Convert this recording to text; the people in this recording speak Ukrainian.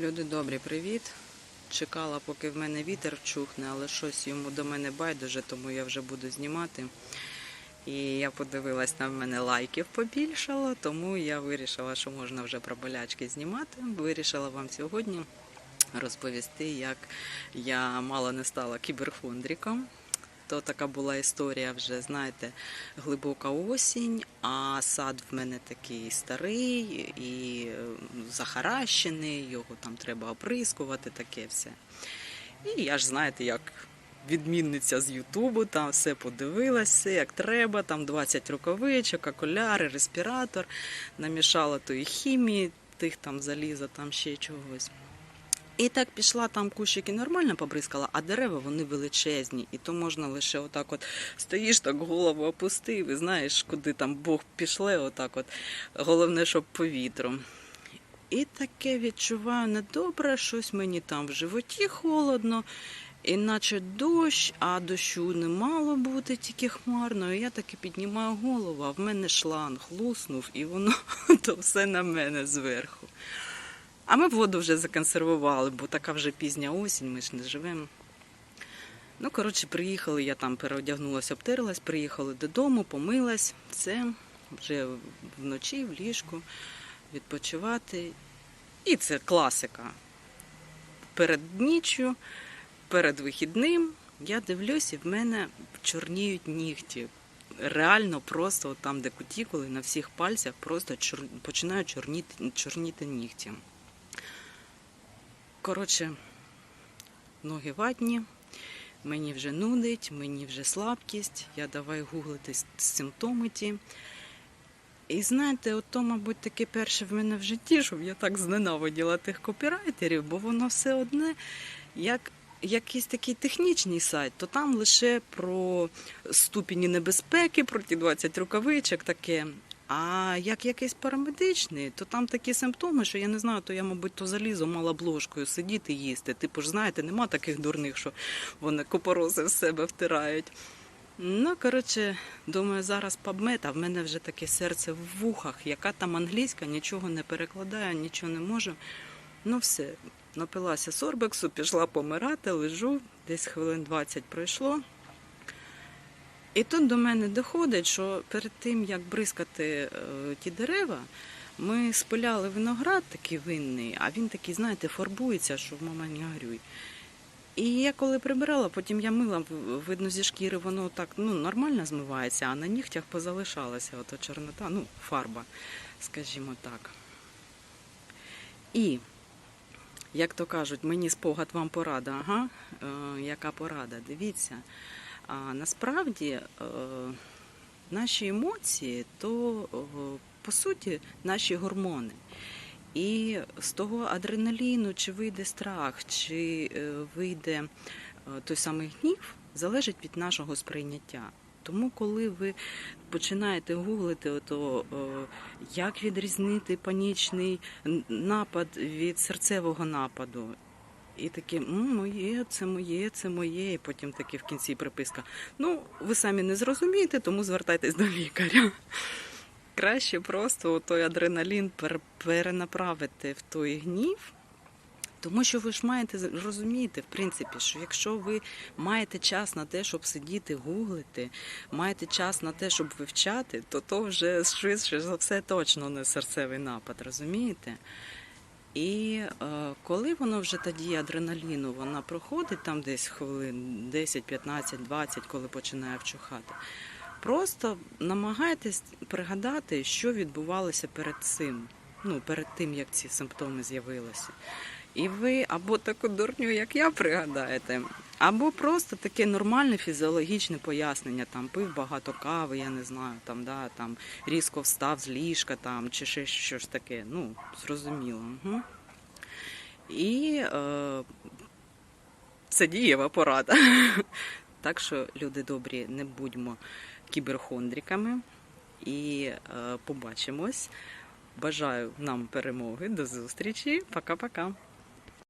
Люди добрі, привіт. Чекала, поки в мене вітер вчухне, але щось йому до мене байдуже, тому я вже буду знімати. І я подивилась, там в мене лайків побільшало, тому я вирішила, що можна вже про болячки знімати. Вирішила вам сьогодні розповісти, як я мало не стала кіберхондриком. То така була історія вже, знаєте, глибока осінь, а сад в мене такий старий і захаращений, його там треба оприскувати, таке все. І я ж знаєте, як відмінниця з Ютубу, там все подивилась, все як треба, там 20 рукавичок, окуляри, респіратор, намішала тої хімії, тих там заліза, там ще чогось. І так пішла там кущики нормально побризкала, а дерева вони величезні, і то можна лише отак от стоїш, так голову опустив, і знаєш, куди там Бог пішле, отак от. Головне, щоб повітром. І таке відчуваю недобре, щось мені там в животі холодно, іначе дощ, а дощу не мало бути тільки хмарно. І я таки піднімаю голову, а в мене шланг луснув, і воно то все на мене зверху. А ми воду вже законсервували, бо така вже пізня осінь, ми ж не живемо. Ну, коротше, приїхали, я там переодягнулася, обтерлась, приїхали додому, помилась, все, вже вночі, в ліжку, відпочивати. І це класика. Перед ніччю, перед вихідним я дивлюсь, і в мене чорніють нігті. Реально просто там, де кутікули, на всіх пальцях просто чор... починають чорніти, чорніти нігті. Коротше, ноги ватні, мені вже нудить, мені вже слабкість, я давай гуглити симптоми ті. І знаєте, от то, мабуть, таке перше в мене в житті, щоб я так зненавиділа тих копірайтерів, бо воно все одне, як якийсь такий технічний сайт, то там лише про ступені небезпеки, про ті 20 рукавичок таке. А як якийсь парамедичний, то там такі симптоми, що я не знаю, то я, мабуть, то залізо мала б ложкою сидіти їсти. Типу ж, знаєте, нема таких дурних, що вони купорози в себе втирають. Ну, коротше, думаю, зараз PubMed, а в мене вже таке серце в вухах, яка там англійська, нічого не перекладаю, нічого не можу. Ну, все, напилася сорбексу, пішла помирати, лежу, десь хвилин 20 пройшло. І тут до мене доходить, що перед тим, як бризкати е, ті дерева, ми спиляли виноград такий винний, а він такий, знаєте, фарбується, що в мама не горюй. І я коли прибирала, потім я мила, видно, зі шкіри воно так ну, нормально змивається, а на нігтях позалишалася ото чорнота, ну, фарба, скажімо так. І, як то кажуть, мені спогад вам порада, ага, е, яка порада, дивіться. А насправді е, наші емоції то е, по суті наші гормони. І з того адреналіну, чи вийде страх, чи е, вийде той самий гнів, залежить від нашого сприйняття. Тому, коли ви починаєте гуглити, ото, е, як відрізнити панічний напад від серцевого нападу, і таке, «М, моє, це моє, це моє, і потім таке в кінці приписка. Ну, ви самі не зрозумієте, тому звертайтесь до лікаря. Краще просто той адреналін перенаправити в той гнів. Тому що ви ж маєте розуміти, в принципі, що якщо ви маєте час на те, щоб сидіти, гуглити, маєте час на те, щоб вивчати, то то вже швидше за все точно не серцевий напад, розумієте? І е, коли воно вже тоді адреналіну, вона проходить там десь хвилин 10, 15, 20, коли починає вчухати. Просто намагайтесь пригадати, що відбувалося перед цим, ну перед тим, як ці симптоми з'явилися. І ви або таку дурню, як я, пригадаєте, або просто таке нормальне фізіологічне пояснення, там пив багато кави, я не знаю, там, да, там різко встав з ліжка, там, чи ще щось таке. Ну, зрозуміло. Угу. І е, це дієва порада. Так що, люди добрі, не будьмо кіберхондриками і е, побачимось. Бажаю нам перемоги. До зустрічі. Пока-пока.